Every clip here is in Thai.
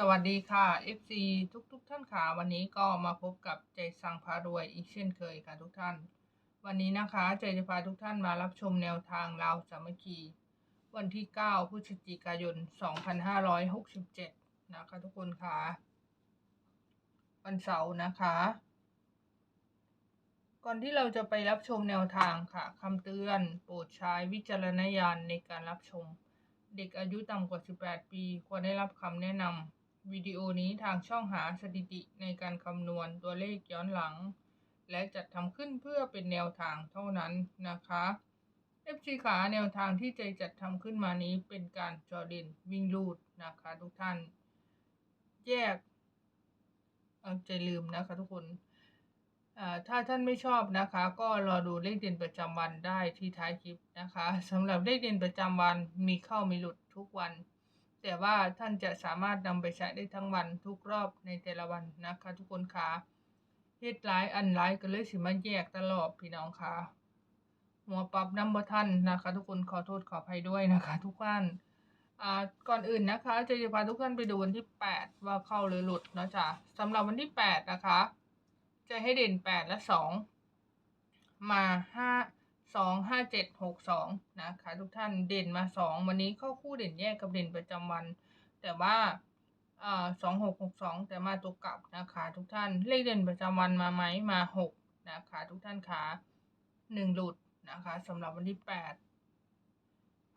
สวัสดีค่ะ FC ทุกทุกๆท่านค่ะ วันนี้ก็มาพบกับใจสั่งพารวยอีกเช่นเคยค่ะทุกท่าน วันนี้นะคะใจจะพาทุกท่านมารับชมแนวทางลาสามัคคี วันที่ 9พฤศจิกายน 2567 นะคะทุกคนค่ะ วันเสาร์นะคะ ก่อนที่เราจะไปรับชมแนวทางค่ะคำเตือนโปรดใช้วิจารณญาณในการรับชม เด็กอายุต่ำกว่า 18 ปี ควรได้รับคำแนะนำ วิดีโอนี้ทางช่องหาสถิติในการคำนวณตัวเลขย้อนหลัง และจัดทำขึ้นเพื่อเป็นแนวทางเท่านั้นนะคะ FC ขาแนวทางที่ใจจัดทำขึ้นมานี้เป็นการจอเด่นวิ่งลูดนะคะทุกท่าน แยกเอาใจลืมนะคะทุกคนอ่าถ้าท่านไม่ชอบนะคะ ก็รอดูเลขเด่นประจำวันได้ที่ท้ายคลิปนะคะสำหรับเลขเด่นประจำวันมีเข้ามีหลุดทุกวัน แต่ว่าท่านจะสามารถนำไปใช้ได้ทั้งวันทุกรอบในแต่ละวันนะคะ ทุกคนคะเฮ็ดหลายอันหลายก็เลยสิมาแยกตลอดพี่น้องคะหัวปรับน้ำบ่ท่านนะคะ ทุกคนขอโทษขออภัยด้วยนะคะ ทุกท่านอ่าก่อนอื่นนะคะจะจะพาทุกท่านไปดูวันที่ 8 ว่าเข้าหรือหลุดนะจ๊ะสำหรับวันที่ 8 นะคะ จะให้เด่น 8 และ 2 มา 5 2 5 7 6 2นะคะทุกท่านเด่นมา2วันนี้เข้าคู่เด่นแยกกับเด่นประจำวัน แต่ว่าสองหกหกสองแต่มาตัวกลับนะคะทุกท่านเลขเด่นประจำวันมาไหมมาหกนะคะทุกท่านคะหนึ่งหลุดนะคะสำหรับวันที่แปด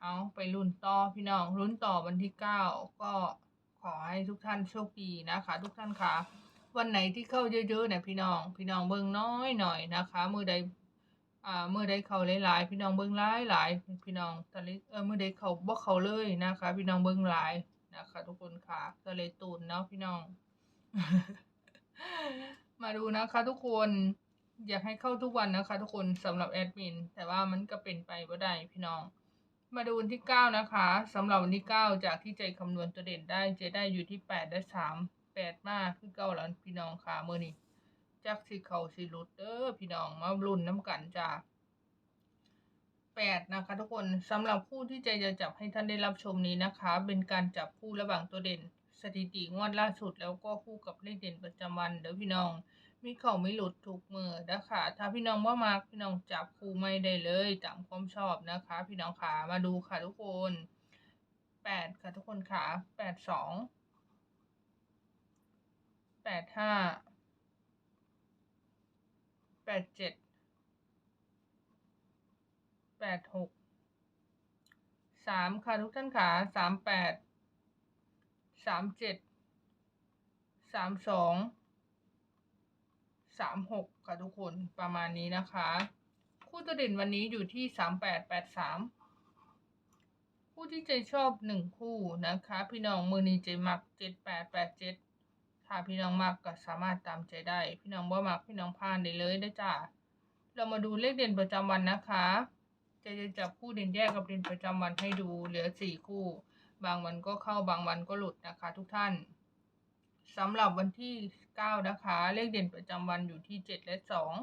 เอาไปลุ้นต่อพี่น้องลุ้นต่อวันที่เก้าก็ขอให้ทุกท่านโชคดีนะคะ ทุกท่านคะวันไหนที่เข้าเยอะๆเนี่ยพี่น้อง พี่น้องเบิ่งน้อยหน่อยนะคะ มือใด อ่าเมื่อได้เขาหลายๆพี่น้องเบิ่งหลายหลายพี่น้องตะลิเออเมื่อได้เขาบ่เขาเลยนะคะ พี่น้องเบิ่งหลายนะคะ ทุกคนค่ะก็เลตูนเนาะพี่น้อง มาดูนะคะทุกคนอยากให้เข้าทุกวันนะคะ ทุกคนสำหรับแอดมิน แต่ว่ามันก็เป็นไปบ่าได้พี่น้อง มาดูวันที่เก้านะคะสำหรับวันที่เก้าจากที่ใจคำนวณตัวเด่นได้จะได้อยู่ที่แปดและสามแปดมากคือเก้าแล้วพี่น้องค่ะเมื่อนี้ จักสิเขาสิลุดเด้อพี่น้องมารุ่นน้ำกันจ้าแปดนะคะทุกคนสำหรับคู่ที่ใจจะจับให้ท่านได้รับชมนี้นะคะ เป็นการจับคู่ระหว่างตัวเด่น สถิติงวดล่าสุดแล้วก็คู่กับเลขเด่นประจำวันเด้อพี่น้อง มีเขาไม่หลุดถูกมือนะคะถ้าพี่น้องว่ามากพี่น้องจับคู่ไม่ได้เลยตามความชอบนะคะ พี่น้องขามาดูค่ะทุกคนแปดค่ะทุกคนขาแปดสองแปดห้า แปดเจ็ดแปดหกสามค่ะทุกท่านขาสามแปดสามเจ็ดสามสองสามหกค่ะทุกคนประมาณนี้นะคะ คู่ตัวเด่นวันนี้อยู่ที่สามแปดแปดสามคู่ที่ใจชอบหนึ่งคู่นะคะ พี่น้องมือนีใจมักเจ็ดแปดแปดเจ็ด ถ้าพี่น้องมักก็สามารถตามใจได้ พี่น้องบ่มักพี่น้องพานได้เลยได้จ้าเรามาดูเลขเด่นประจำวันนะคะ จะจะจับคู่เด่นแยกกับเด่นประจำวันให้ดูเหลือสี่คู่ บางวันก็เข้าบางวันก็หลุดนะคะ ทุกท่านสำหรับวันที่เก้านะคะ เลขเด่นประจำวันอยู่ที่เจ็ดและสอง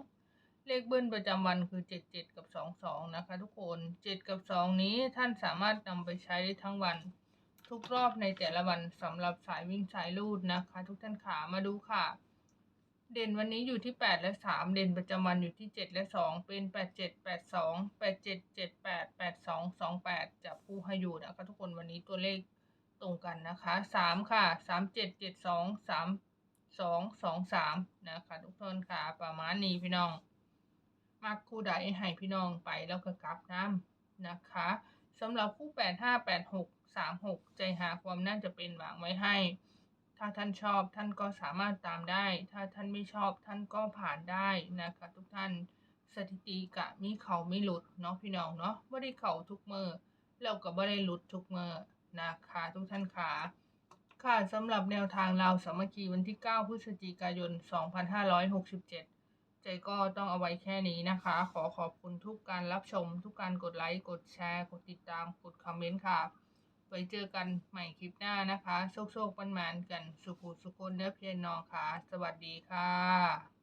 เลขเบิ้ลประจำวันคือเจ็ดเจ็ดกับสองสองนะคะ ทุกคนเจ็ดกับสองนี้ท่านสามารถนำไปใช้ได้ทั้งวัน ทุกรอบในแต่ละวันสำหรับสายวิ่งสายลูดนะคะ ทุกท่านขามาดูค่ะ เด่นวันนี้อยู่ที่ 8 และ 3 เด่นประจำวันอยู่ที่ 7 และ 2 เป็น 8 7 8 2 8 7 7 8 8 2 2 8 จับคู่ให้อยู่นะคะทุกคนวันนี้ตัวเลขตรงกันนะคะ 3 ค่ะ 3 7 7 2 3 2 2 3 นะคะทุกท่านค่ะประมาณนี้พี่น้อง มักคู่ใดให้พี่น้องไปแล้วก็กลับน้ำนะคะสำหรับคู่ 8 5 8 6 3 6ใจหาความน่าจะเป็นวางไว้ให้ ถ้าท่านชอบท่านก็สามารถตามได้ ถ้าท่านไม่ชอบท่านก็ผ่านได้นะคะทุกท่านสถิติกะมีเขาไม่หลุดเนาะพี่น้องเนาะไม่ได้เขาทุกเมื่อเราก็ไม่ได้หลุดทุกเมื่อนะคะทุกท่านค่ะค่ะสำหรับแนวทางเราสามัคคีวันที่ 9 พฤศจิกายน 2567 ใจก็ต้องเอาไว้แค่นี้นะคะ ขอขอบคุณทุกการรับชม ทุกการกดไลค์ กดแชร์ กดติดตาม กดคอมเมนต์ค่ะ ไว้เจอกันใหม่คลิปหน้านะคะ โชคโชคปันหมานกัน สุขุสุคนเด้อเพียนนองค่ะ สวัสดีค่ะ